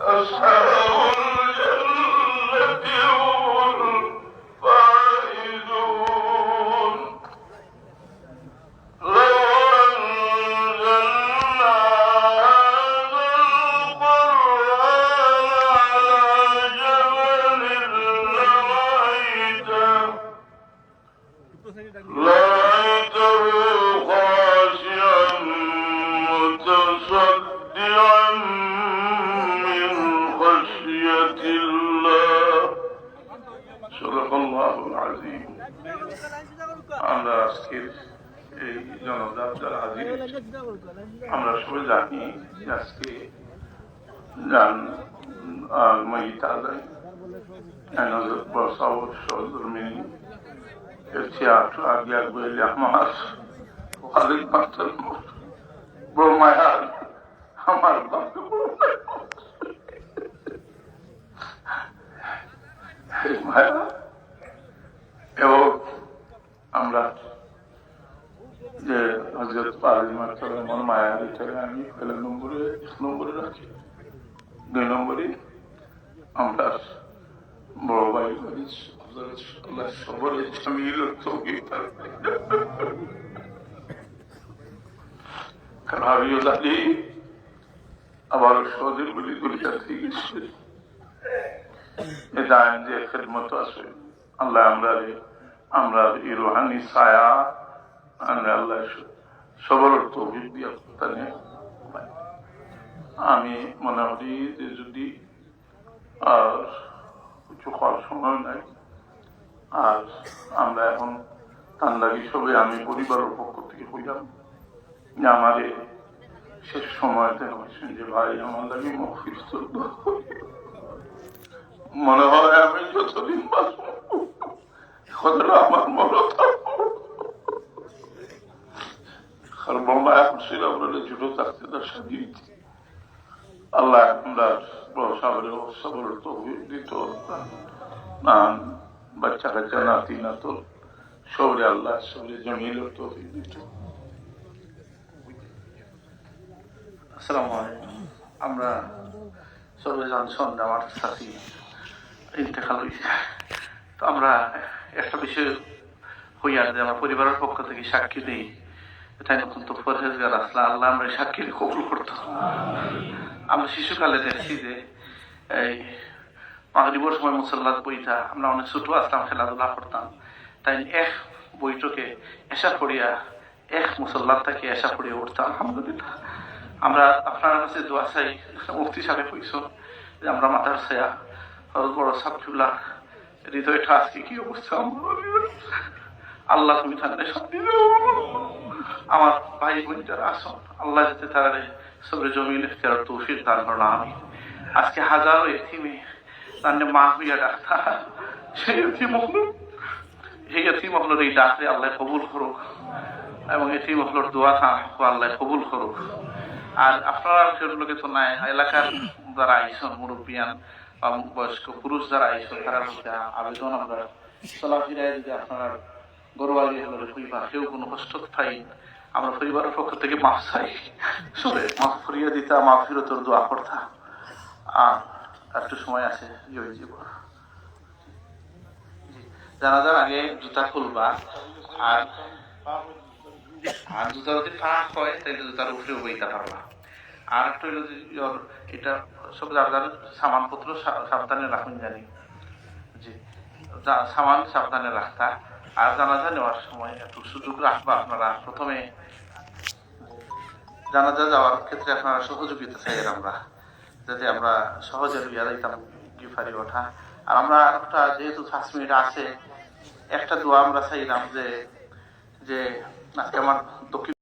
أصحاب خشية الله صدق الله العظيم আমরা আজকের এই জনদাপ্তার হাজির আমরা সবাই জানি যে আজকে জান মহিত আদায় নজর বসাও সহধর্মিনী ارتياح أبيض بالأحمر وهذا المقتل برميان আমার বাপ এবং আমরা যে হজরত পারি মাতার আমার মায়ার ভিতরে আমি পয়লা নম্বরে, এক নম্বরে রাখি। দুই নম্বরে আমরা বড় ভাই সবরে জামিল কারণ হাবিউল আলী আবার সহজের বলি দুনিয়া থেকে আমরা আমরা আমরা আমি মনে করি যে যদি আর কিছু খাওয়ার সময় নাই, আর আমরা এখন তার লাগে সবে আমি পরিবারের পক্ষ থেকে হইলাম যে আমার শেষ সময়তে হয়েছেন যে ভাই আমার লাগে মফিস মনে হয় আমি যতদিন কথাটা আমার মনে আর বাবা এখন ছিল আপনাদের জুটো থাকতে তার সাথে আল্লাহ আমরা সাবরে সবর তো দিত। না বাচ্চা কাচ্চা, নাতি না তো সবরে আল্লাহ, সবরে জমিল তো দিত আসসালামু আলাইকুম। আমরা সবাই জানছেন আমার সাথী ইন্তেকাল হয়েছে তো আমরা একটা বিষয় হইয়া যে আমার পরিবারের পক্ষ থেকে সাক্ষী দিই, তাই অত্যন্ত পরহেজগার আসলে, আল্লাহ আমরা সাক্ষী কবুল করতাম। আমরা শিশুকালে দেখছি যে এই মাগরিবর সময় মুসল্লাত বইটা, আমরা অনেক ছোট আসলাম খেলাধুলা করতাম। তাই এক বইটাকে এসা পড়িয়া এক মুসল্লাত থেকে এসা পড়িয়া উঠতাম আলহামদুলিল্লাহ। আমরা আপনার কাছে দোয়া চাই মুক্তি সাহেব হইছ যে আমরা মাতার ছায়া বড় সাবজুল্লাহ হৃদয়টা আজকে কি অবস্থা? আল্লাহ তুমি শান্তি আমার ভাই বোন যারা আসন আল্লাহ যাতে তারা সবরে জমিন ইফতার তৌফিক দান করল আমি আজকে হাজারো এথিমে তার মা হইয়া ডাক্তার। সেই এথিম সেই এথিম হলোর এই ডাকলে আল্লাহ কবুল করুক। এবং এথিম হলোর দোয়া আল্লাহ কবুল করুক। আর আপনারা সেগুলোকে তো নাই, এলাকার যারা আইসন, মুরব্বিয়ান বয়স্ক পুরুষ যারা আইসন, তারা মধ্যে আবেদন আমরা চলাফেরায় যদি আপনার গরবালি হলে হইবা কেউ কোনো কষ্ট পাই আমরা পরিবারের পক্ষ থেকে মাফ চাই। শুনে মাফ করিয়া দিতা মাফ ফিরতর দোয়া করতা। আর একটু সময় আছে জয় জীব জানাজার আগে জুতা খুলবা। আর আর জুতা যদি ফাঁক হয় তাহলে জুতার উপরে বইতে পারবা। আর একটা হইল যে এটা সব যার যার সামানপত্র সাবধানে রাখুন জানি। জি। সামান সাবধানে রাখতা। আর জানাজা নেওয়ার সময় একটু সুযোগ রাখবা আপনারা প্রথমে। জানাজা যাওয়ার ক্ষেত্রে আপনারা সহযোগিতা চাই আমরা, যাতে আমরা সহজে লইয়া যাইতাম গিফারি ওঠা। আর আমরা একটা যেহেতু ফার্স্ট মিনিট আছে, একটা দোয়া আমরা চাইলাম যে যে আমার দক্ষিণ